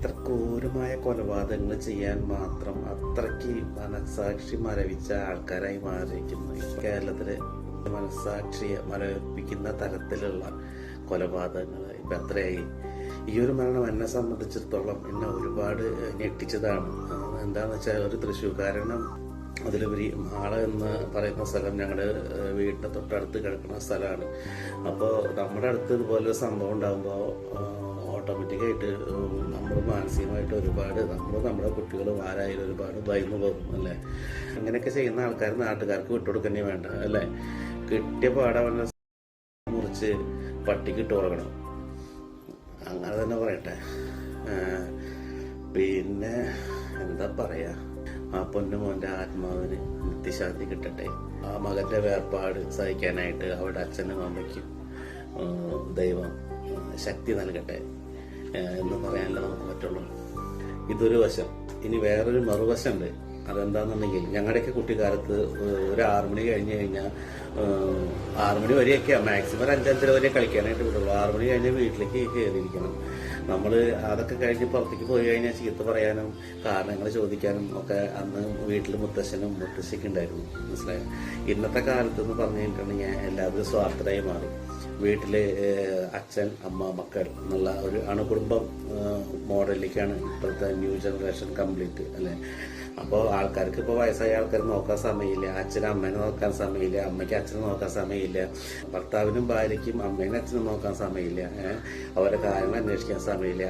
ഇത്ര ക്രൂരമായ കൊലപാതകങ്ങൾ ചെയ്യാൻ മാത്രം അത്രയ്ക്ക് മനസാക്ഷി മരവിച്ച ആൾക്കാരായി മാറിയിരിക്കുന്നു. കേരളത്തിലെ മനസാക്ഷിയെ മരവിപ്പിക്കുന്ന തരത്തിലുള്ള കൊലപാതകങ്ങൾ ഇപ്പൊ എത്രയായി? ഈ ഒരു മരണം എന്നെ സംബന്ധിച്ചിടത്തോളം എന്നെ ഒരുപാട് ഞെട്ടിച്ചതാണ്. എന്താണെന്ന് വെച്ചാൽ ഒരു തൃശ്ശൂർക്കാരനും അതിലുപരി മാള എന്ന് പറയുന്ന സ്ഥലം ഞങ്ങളുടെ വീടിന്റെ തൊട്ടടുത്ത് കിടക്കുന്ന സ്ഥലമാണ്. അപ്പോൾ നമ്മുടെ അടുത്ത് ഇതുപോലെ സംഭവം ഉണ്ടാകുമ്പോൾ ഓട്ടോമാറ്റിക്കായിട്ട് മാനസികമായിട്ട് ഒരുപാട് നമ്മൾ നമ്മുടെ കുട്ടികളും ആരായാലും ഒരുപാട് ഭയന്നു പോകും അല്ലേ? അങ്ങനെയൊക്കെ ചെയ്യുന്ന ആൾക്കാർ നാട്ടുകാർക്ക് വിട്ടുകൊടുക്കേണ്ടി വേണ്ട അല്ലേ? കിട്ടിയ പാടവനെ മുറിച്ച് പട്ടിക്ക് ഇട്ട് കൊടുക്കണം. അങ്ങനെ തന്നെ പറയട്ടെ. പിന്നെ എന്താ പറയാ? ആ പൊന്നു മോന്റെ ആത്മാവിന് നിത്യശാന്തി കിട്ടട്ടെ. ആ മകന്റെ വേർപാട് സഹിക്കാനായിട്ട് അവിടെ അച്ഛനും അമ്മയ്ക്കും ദൈവം ശക്തി നൽകട്ടെ. എന്ന് പറയാനല്ലേ നമുക്ക് പറ്റുള്ളൂ. ഇതൊരു വശം. ഇനി വേറൊരു മറുവശമുണ്ട്. അതെന്താണെന്നുണ്ടെങ്കിൽ ഞങ്ങളുടെയൊക്കെ കുട്ടിക്കാലത്ത് ഒരു ആറു മണി കഴിഞ്ഞ് കഴിഞ്ഞാൽ ആറു മണി വരെയൊക്കെ മാക്സിമം ഒരു അഞ്ചഞ്ചര വരെ കളിക്കാനായിട്ട് വിടുള്ളൂ. ആറു മണി കഴിഞ്ഞാൽ വീട്ടിലേക്ക് കയറിയിരിക്കണം. നമ്മൾ അതൊക്കെ കഴിഞ്ഞ് പുറത്തേക്ക് പോയി കഴിഞ്ഞാൽ ചീത്ത പറയാനും കാരണങ്ങൾ ചോദിക്കാനും ഒക്കെ അന്ന് വീട്ടിൽ മുത്തശ്ശനും മുത്തശ്ശിക്കുണ്ടായിരുന്നു ഉണ്ടായിരുന്നു. മനസ്സിലായോ? ഇന്നത്തെ കാലത്ത് എന്ന് പറഞ്ഞു കഴിഞ്ഞിട്ടുണ്ടെങ്കിൽ എല്ലാവരും സ്വാർത്ഥരായി മാറി. വീട്ടിൽ അച്ഛൻ അമ്മ മക്കൾ എന്നുള്ള ഒരു അണുകുടുംബം മോഡലിലേക്കാണ് ഇപ്പോഴത്തെ ന്യൂ ജനറേഷൻ കംപ്ലീറ്റ് അല്ലെ? അപ്പോൾ ആൾക്കാർക്ക് ഇപ്പോൾ വയസ്സായ ആൾക്കാർ നോക്കാൻ സമയമില്ല അച്ഛനും അമ്മേനെ നോക്കാൻ സമയമില്ല അമ്മയ്ക്ക് അച്ഛനെ നോക്കാൻ സമയമില്ല ഭർത്താവിനും ഭാര്യയ്ക്കും അമ്മേനും അച്ഛനും നോക്കാൻ സമയമില്ല അവരെ കാര്യങ്ങൾ അന്വേഷിക്കാൻ സമയമില്ല.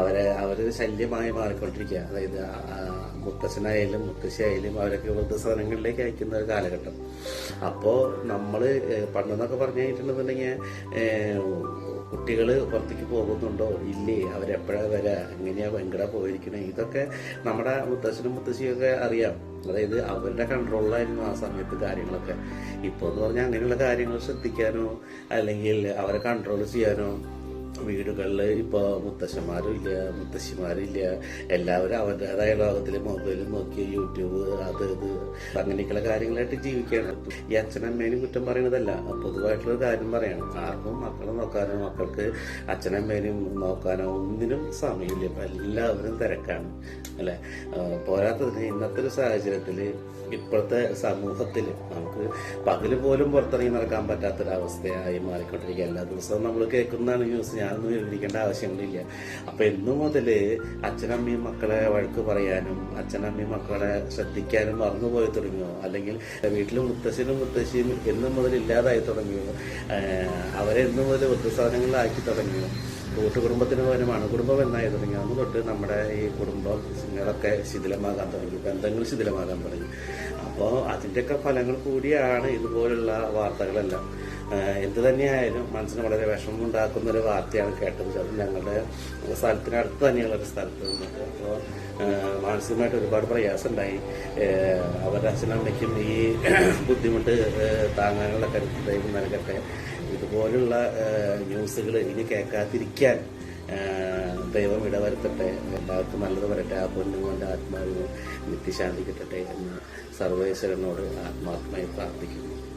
അവരെ അവർ ശല്യമായി മാറിക്കൊണ്ടിരിക്കുക. അതായത് മുത്തശ്ശനായാലും മുത്തശ്ശിയായാലും അവരൊക്കെ വൃദ്ധസദനങ്ങളിലേക്ക് അയക്കുന്ന ഒരു കാലഘട്ടം. അപ്പോൾ നമ്മൾ പണ്ടെന്നൊക്കെ പറഞ്ഞു കഴിഞ്ഞിട്ടുണ്ടെന്നുണ്ടെങ്കിൽ കുട്ടികൾ പുറത്തേക്ക് പോകുന്നുണ്ടോ? ഇല്ലേ. അവരെപ്പോഴാ വരാ? എങ്ങനെയാ എങ്ങടാ പോയിരിക്കണേ? ഇതൊക്കെ നമ്മുടെ മുത്തശ്ശനും മുത്തശ്ശിയൊക്കെ അറിയാം. അതായത് അവരുടെ കൺട്രോളിലായിരുന്നു ആ സമയത്ത് കാര്യങ്ങളൊക്കെ. ഇപ്പോൾ എന്ന് പറഞ്ഞാൽ അങ്ങനെയുള്ള കാര്യങ്ങൾ ശ്രദ്ധിക്കാനോ അല്ലെങ്കിൽ അവരെ കൺട്രോൾ ചെയ്യാനോ വീടുകളിൽ ഇപ്പോൾ മുത്തശ്ശന്മാരുമില്ല മുത്തശ്ശിമാരില്ല. എല്ലാവരും അവരുടേതായ ലോകത്തിൽ മൊബൈൽ നോക്കി യൂട്യൂബ് അത് ഇത് അങ്ങനെയൊക്കെയുള്ള കാര്യങ്ങളായിട്ട് ജീവിക്കുകയാണ്. ഈ അച്ഛനമ്മേനും കുറ്റം പറയുന്നതല്ല പൊതുവായിട്ടുള്ള കാര്യം പറയണം. ആർക്കും മക്കളെ നോക്കാനോ മക്കൾക്ക് അച്ഛനമ്മേനും നോക്കാനോ ഒന്നിനും സമയമില്ല. ഇപ്പം എല്ലാവരും തിരക്കാണ് അല്ലേ? പോരാത്തതിന് ഇന്നത്തെ ഒരു സാഹചര്യത്തിൽ ഇപ്പോഴത്തെ സമൂഹത്തിൽ നമുക്ക് പകൽ പോലും പുറത്തിറങ്ങി നടക്കാൻ പറ്റാത്തൊരവസ്ഥയായി മാറിക്കൊണ്ടിരിക്കുക എല്ലാ ദിവസവും നമ്മൾ കേൾക്കുന്നതാണ് ന്യൂസ്. ഞാനൊന്നും വിവരിക്കേണ്ട ആവശ്യങ്ങളില്ല. അപ്പൊ എന്നു മുതൽ അച്ഛനമ്മയും മക്കളെ വഴക്ക് പറയാനും അച്ഛനമ്മയും മക്കളെ ശ്രദ്ധിക്കാനും മറന്നുപോയി തുടങ്ങിയോ? അല്ലെങ്കിൽ വീട്ടിൽ മുത്തശ്ശനും മുത്തശ്ശിയും എന്നു മുതൽ ഇല്ലാതായി തുടങ്ങിയോ? അവരെ എന്നു മുതൽ വൃദ്ധസാധനങ്ങളിലാക്കി തുടങ്ങിയോ? കൂട്ടുകുടുംബത്തിന് പകരമാണ്. കുടുംബം എന്നായി തുടങ്ങി. അന്ന് തൊട്ട് നമ്മുടെ ഈ കുടുംബങ്ങളൊക്കെ ശിഥിലമാകാൻ തുടങ്ങി. ബന്ധങ്ങൾ ശിഥിലമാകാൻ തുടങ്ങി. അപ്പോൾ അതിന്റെയൊക്കെ ഫലങ്ങൾ കൂടിയാണ് ഇതുപോലുള്ള വാർത്തകളെല്ലാം. എന്ത് തന്നെയായാലും മനസ്സിന് വളരെ വിഷമമുണ്ടാക്കുന്ന ഒരു വാർത്തയാണ് കേട്ടത്. അത് ഞങ്ങളുടെ സ്ഥലത്തിനടുത്ത് തന്നെയുള്ള ഒരു സ്ഥലത്ത് നിന്നിട്ട് അപ്പോൾ മാനസികമായിട്ട് ഒരുപാട് പ്രയാസമുണ്ടായി. അവരുടെ അച്ഛനമ്മയ്ക്കും ഈ ബുദ്ധിമുട്ട് താങ്ങാനുള്ള കരുത്ത് ദൈവം നൽകട്ടെ ഇതുപോലുള്ള ന്യൂസുകൾ ഇനി കേൾക്കാതിരിക്കാൻ ദൈവം ഇടവരുത്തട്ടെ എല്ലാവർക്കും നല്ലത് വരട്ടെ ആ പൊന്നുമോന്റെ ആത്മാവിന് നിത്യശാന്തി കിട്ടട്ടെ എന്ന് സർവേശ്വരനോട് ആത്മാർത്ഥമായി പ്രാർത്ഥിക്കുന്നു.